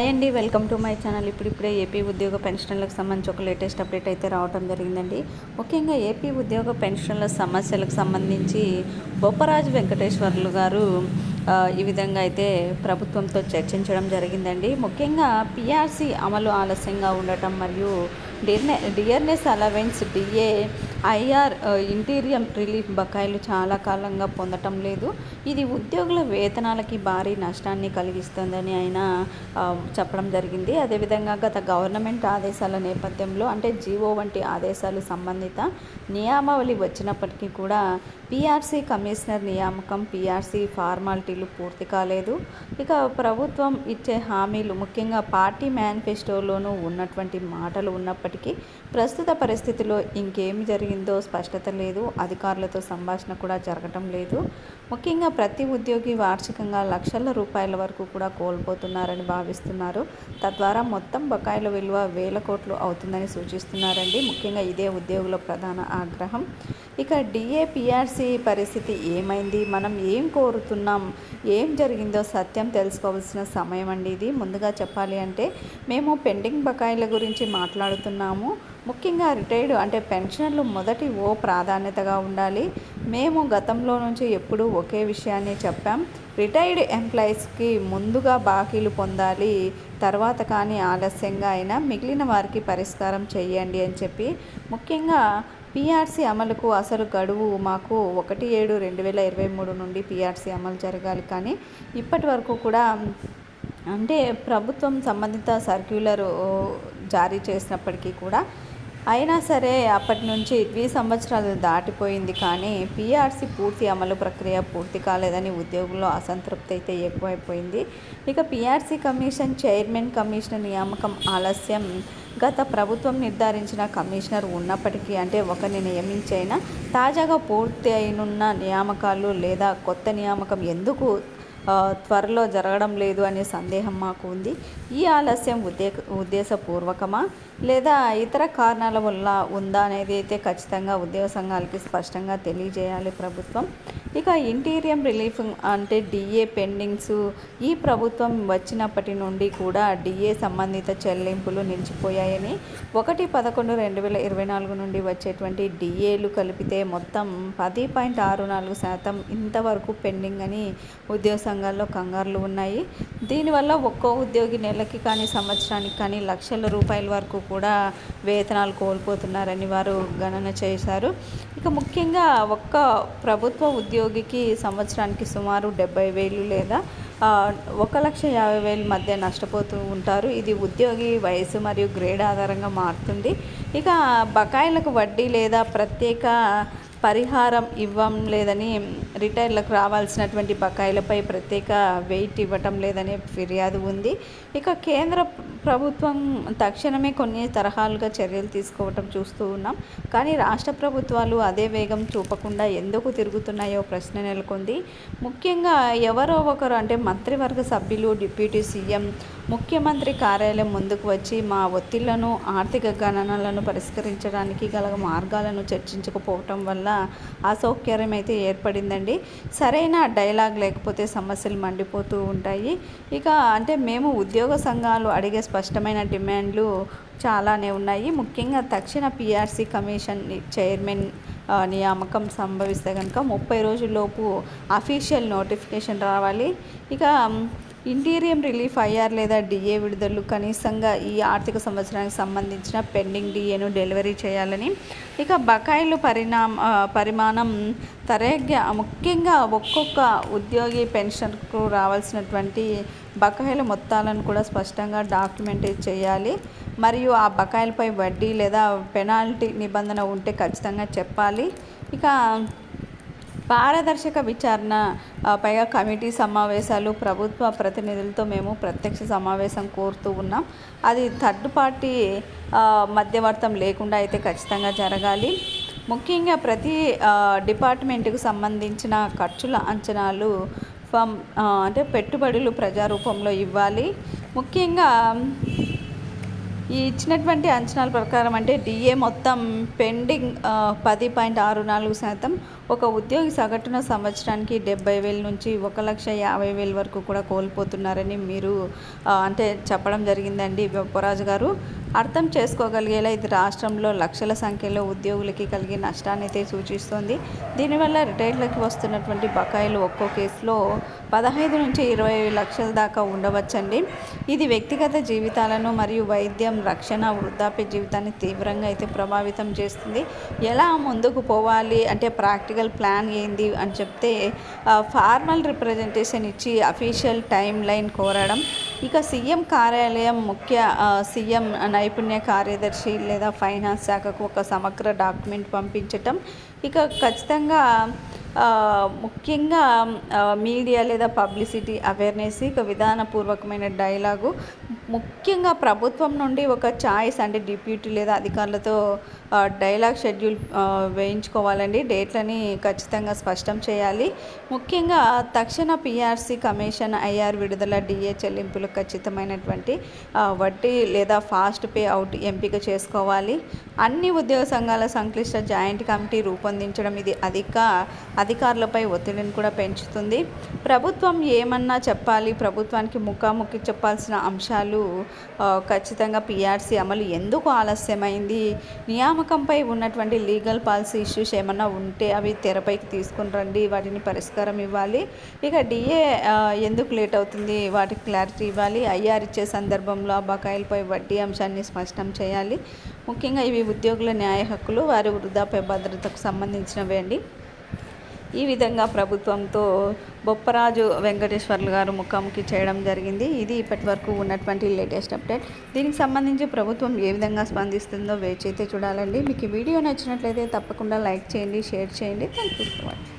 Hi అండి welcome to my channel. ఇప్పుడిప్పుడే AP ఉద్యోగ పెన్షన్లకు సంబంధించి ఒక లేటెస్ట్ అప్డేట్ అయితే రావడం జరిగిందండి. ముఖ్యంగా ఏపీ ఉద్యోగ పెన్షన్ల సమస్యలకు సంబంధించి బొప్పరాజు వెంకటేశ్వర్లు గారు ఈ విధంగా అయితే ప్రభుత్వంతో చర్చించడం జరిగిందండి. ముఖ్యంగా పిఆర్సీ అమలు ఆలస్యంగా ఉండటం మరియు డియర్నె dearness allowance DA IR interim relief బకాయిలు చాలా కాలంగా పొందటం లేదు. ఇది ఉద్యోగుల వేతనాలకి భారీ నష్టాన్ని కలిగిస్తుందని ఆయన చెప్పడం జరిగింది. అదేవిధంగా గత గవర్నమెంట్ ఆదేశాల నేపథ్యంలో అంటే జీవో వంటి ఆదేశాలు సంబంధిత నియామావళి వచ్చినప్పటికీ కూడా పీఆర్సీ కమిషనర్ నియామకం పీఆర్సీ ఫార్మాలిటీలు పూర్తి కాలేదు. ఇక ప్రభుత్వం ఇచ్చే హామీలు ముఖ్యంగా పార్టీ మేనిఫెస్టోలోనూ ఉన్నటువంటి మాటలు ఉన్నప్పటికీ ప్రస్తుత పరిస్థితిలో ఇంకేమి జరిగింది? స్పష్టత లేదు అధికారులతో సంభాషణ కూడా జరగటం లేదు. ముఖ్యంగా ప్రతి ఉద్యోగి వార్షికంగా లక్షల రూపాయల వరకు కూడా కోల్పోతున్నారని భావిస్తున్నారు. తద్వారా మొత్తం బకాయిల విలువ వేల కోట్లు అవుతుందని సూచిస్తున్నారండి. ముఖ్యంగా ఇదే ఉద్యోగుల ప్రధాన ఆగ్రహం. ఇక డిఏపిఆర్సి పరిస్థితి ఏమైంది? మనం ఏం కోరుతున్నాం? ఏం జరిగిందో సత్యం తెలుసుకోవాల్సిన సమయం అండి ఇది. ముందుగా చెప్పాలి అంటే మేము పెండింగ్ బకాయిల గురించి మాట్లాడుతున్నాము. ముఖ్యంగా రిటైర్డ్ అంటే పెన్షన్లు మొదటి ఓ ప్రాధాన్యతగా ఉండాలి. మేము గతంలో నుంచి ఎప్పుడూ ఒకే విషయాన్ని చెప్పాం. రిటైర్డ్ ఎంప్లాయీస్కి ముందుగా బాకీలు పొందాలి తర్వాత కానీ ఆలస్యంగా అయినా మిగిలిన వారికి పరిష్కారం చేయండి అని చెప్పి. ముఖ్యంగా పిఆర్సీ అమలుకు అసలు గడువు మాకు ఒకటి ఏడు రెండు వేల ఇరవై మూడు నుండి పీఆర్సీ అమలు జరగాలి. కానీ ఇప్పటి వరకు కూడా అంటే ప్రభుత్వం సంబంధిత సర్క్యులర్ జారీ చేసినప్పటికీ కూడా అయినా సరే అప్పటి నుంచి ద్వి సంవత్సరాలు దాటిపోయింది కానీ పీఆర్సీ పూర్తి అమలు ప్రక్రియ పూర్తి కాలేదని ఉద్యోగుల్లో అసంతృప్తి అయితే ఎక్కువైపోయింది. ఇక పీఆర్సీ కమిషన్ చైర్మన్ కమిషనర్ నియామకం ఆలస్యం. గత ప్రభుత్వం నిర్ధారించిన కమిషనర్ ఉన్నప్పటికీ అంటే ఒకరిని నియమించైనా తాజాగా పూర్తి అయినున్న నియామకాలు లేదా కొత్త నియామకం ఎందుకు త్వరలో జరగడం లేదు అనే సందేహం మాకు ఉంది. ఈ ఆలస్యం ఉద్దే ఉద్దేశపూర్వకమా? లేదా ఇతర కారణాల వల్ల ఉందా అనేది అయితే ఖచ్చితంగా ఉద్యోగ సంఘాలకి స్పష్టంగా తెలియజేయాలి ప్రభుత్వం. ఇక ఇంటీరియం రిలీఫ్ అంటే డిఏ పెండింగ్స్ ఈ ప్రభుత్వం వచ్చినప్పటి నుండి కూడా డిఏ సంబంధిత చెల్లింపులు నిలిచిపోయాయని ఒకటి పదకొండు రెండు వేల ఇరవై నాలుగు నుండి వచ్చేటువంటి డిఏలు కలిపితే మొత్తం పది పాయింట్ ఆరు నాలుగు శాతం ఇంతవరకు పెండింగ్ అని ఉద్యోగ సంఘాల్లో కంగారులు ఉన్నాయి. దీనివల్ల ఒక్కో ఉద్యోగి నెలకి కానీ సంవత్సరానికి కానీ లక్షల రూపాయల వరకు కూడా వేతనాలు కోల్పోతున్నారని వారు గణన చేశారు. ఇక ముఖ్యంగా ఒక్క ప్రభుత్వ ఉద్యోగికి సంవత్సరానికి సుమారు డెబ్బై వేలు లేదా ఒక లక్ష యాభై వేల మధ్య నష్టపోతూ ఉంటారు. ఇది ఉద్యోగి వయసు మరియు గ్రేడ్ ఆధారంగా మారుతుంది. ఇక బకాయిలకు వడ్డీ లేదా ప్రత్యేక పరిహారం ఇవ్వం లేదని రిటైర్లకు రావాల్సినటువంటి బకాయిలపై ప్రత్యేక వెయిట్ ఇవ్వటం లేదనే ఫిర్యాదు ఉంది. ఇక కేంద్ర ప్రభుత్వం తక్షణమే కొన్ని తరహాలుగా చర్యలు తీసుకోవటం చూస్తూ ఉన్నాం. కానీ రాష్ట్ర ప్రభుత్వాలు అదే వేగం చూపకుండా ఎందుకు తిరుగుతున్నాయో ప్రశ్న నెలకొంది. ముఖ్యంగా ఎవరో ఒకరు అంటే మంత్రివర్గ సభ్యులు డిప్యూటీ సీఎం ముఖ్యమంత్రి కార్యాలయం ముందుకు వచ్చి మా ఒత్తిళ్ళను ఆర్థిక గణనలను పరిష్కరించడానికి గల మార్గాలను చర్చించకపోవటం వల్ల అసౌకర్యం అయితే ఏర్పడిందండి. సరైన డైలాగ్ లేకపోతే సమస్యలు మండిపోతూ ఉంటాయి. ఇక అంటే మేము ఉద్యోగ సంఘాలు అడిగే స్పష్టమైన డిమాండ్లు చాలానే ఉన్నాయి. ముఖ్యంగా తక్షణ పిఆర్సీ కమిషన్ చైర్మన్ నియామకం సంభవిస్తే కనుక ముప్పై రోజుల్లోపు అఫీషియల్ నోటిఫికేషన్ రావాలి. ఇక ఇంటీరియం రిలీఫ్ ఐఆర్ లేదా డిఏ విడుదలలు కనీసంగా ఈ ఆర్థిక సంవత్సరానికి సంబంధించిన పెండింగ్ డిఏను డెలివరీ చేయాలని. ఇక బకాయిలు పరిణామ పరిమాణం తరగ్గా ముఖ్యంగా ఒక్కొక్క ఉద్యోగి పెన్షన్కు రావాల్సినటువంటి బకాయిల మొత్తాలను కూడా స్పష్టంగా డాక్యుమెంట్ చేయాలి. మరియు ఆ బకాయిలపై వడ్డీ లేదా పెనాల్టీ నిబంధన ఉంటే ఖచ్చితంగా చెప్పాలి. ఇక పారదర్శక విచారణ పైగా కమిటీ సమావేశాలు ప్రభుత్వ ప్రతినిధులతో మేము ప్రత్యక్ష సమావేశం కోరుతూ ఉన్నాం. అది థర్డ్ పార్టీ మధ్యవర్తం లేకుండా అయితే ఖచ్చితంగా జరగాలి. ముఖ్యంగా ప్రతి డిపార్ట్మెంట్కు సంబంధించిన ఖర్చుల అంచనాలు ఫమ్ అంటే పెట్టుబడులు ప్రజారూపంలో ఇవ్వాలి. ముఖ్యంగా ఈ ఇచ్చినటువంటి అంచనాల ప్రకారం అంటే డిఏ మొత్తం పెండింగ్ పది పాయింట్ ఆరు నాలుగు శాతం ఒక ఉద్యోగి సగటున సంవత్సరానికి డెబ్బై వేల నుంచి ఒక లక్ష యాభై వేల వరకు కూడా కోల్పోతున్నారని మీరు అంటే చెప్పడం జరిగిందండి బొప్పరాజు గారు. అర్థం చేసుకోగలిగేలా ఇది రాష్ట్రంలో లక్షల సంఖ్యలో ఉద్యోగులకి కలిగే నష్టాన్ని అయితే సూచిస్తోంది. దీనివల్ల రిటైర్లకి వస్తున్నటువంటి బకాయిలు ఒక్కో కేసులో పదహైదు నుంచి ఇరవై లక్షల దాకా ఉండవచ్చండి. ఇది వ్యక్తిగత జీవితాలను మరియు వైద్యం రక్షణ వృద్ధాప్య జీవితాన్ని తీవ్రంగా అయితే ప్రభావితం చేస్తుంది. ఎలా ముందుకు పోవాలి? అంటే ప్రాక్టికల్ ప్లాన్ ఏంది అని చెప్తే ఫార్మల్ రిప్రజెంటేషన్ ఇచ్చి అఫీషియల్ టైం లైన్ కోరడం. ఇక సీఎం కార్యాలయం ముఖ్య సీఎం నైపుణ్య కార్యదర్శి లేదా ఫైనాన్స్ శాఖకు ఒక సమగ్ర డాక్యుమెంట్ పంపించటం. ఇక ఖచ్చితంగా ముఖ్యంగా మీడియా లేదా పబ్లిసిటీ అవేర్నెస్ ఇక విధానపూర్వకమైన డైలాగు ముఖ్యంగా ప్రభుత్వం నుండి ఒక ఛాయిస్ అంటే డిప్యూటీ లేదా అధికారులతో డైలాగ్ షెడ్యూల్ వేయించుకోవాలండి. డేట్లని ఖచ్చితంగా స్పష్టం చేయాలి. ముఖ్యంగా తక్షణ పిఆర్సీ కమిషన్ ఐఆర్ విడుదల డిఏ చెల్లింపులు ఖచ్చితమైనటువంటి వడ్డీ లేదా ఫాస్ట్ పే అవుట్ ఎంపిక చేసుకోవాలి. అన్ని ఉద్యోగ సంఘాల సంక్లిష్ట జాయింట్ కమిటీ రూపొందించడం ఇది అధిక అధికారులపై ఒత్తిడిని కూడా పెంచుతుంది. ప్రభుత్వం ఏమన్నా చెప్పాలి? ప్రభుత్వానికి ముఖాముఖి చెప్పాల్సిన అంశాలు ఆ, ఖచ్చితంగా పిఆర్సీ అమలు ఎందుకు ఆలస్యమైంది? నియామకంపై ఉన్నటువంటి లీగల్ పాలసీ ఇష్యూస్ ఏమన్నా ఉంటే అవి తెరపైకి తీసుకుని రండి వాటిని పరిష్కారం ఇవ్వాలి. ఇక డిఏ ఎందుకు లేట్ అవుతుంది? వాటికి క్లారిటీ ఇవ్వాలి. ఐఆర్ ఇచ్చే సందర్భంలో ఆ బకాయిలపై వడ్డీ అంశాన్ని స్పష్టం చేయాలి. ముఖ్యంగా ఇవి ఉద్యోగుల న్యాయ హక్కులు వారి వృద్ధాప్య భద్రతకు సంబంధించినవే అండి. ఈ విధంగా ప్రభుత్వంతో బొప్పరాజు వెంకటేశ్వర్లు గారు ముఖాముఖి చేయడం జరిగింది. ఇది ఇప్పటి వరకు ఉన్నటువంటి లేటెస్ట్ అప్డేట్. దీనికి సంబంధించి ప్రభుత్వం ఏ విధంగా స్పందిస్తుందో వేచి అయితే చూడాలండి. మీకు ఈ వీడియో నచ్చినట్లయితే తప్పకుండా లైక్ చేయండి షేర్ చేయండి. Thank you for watching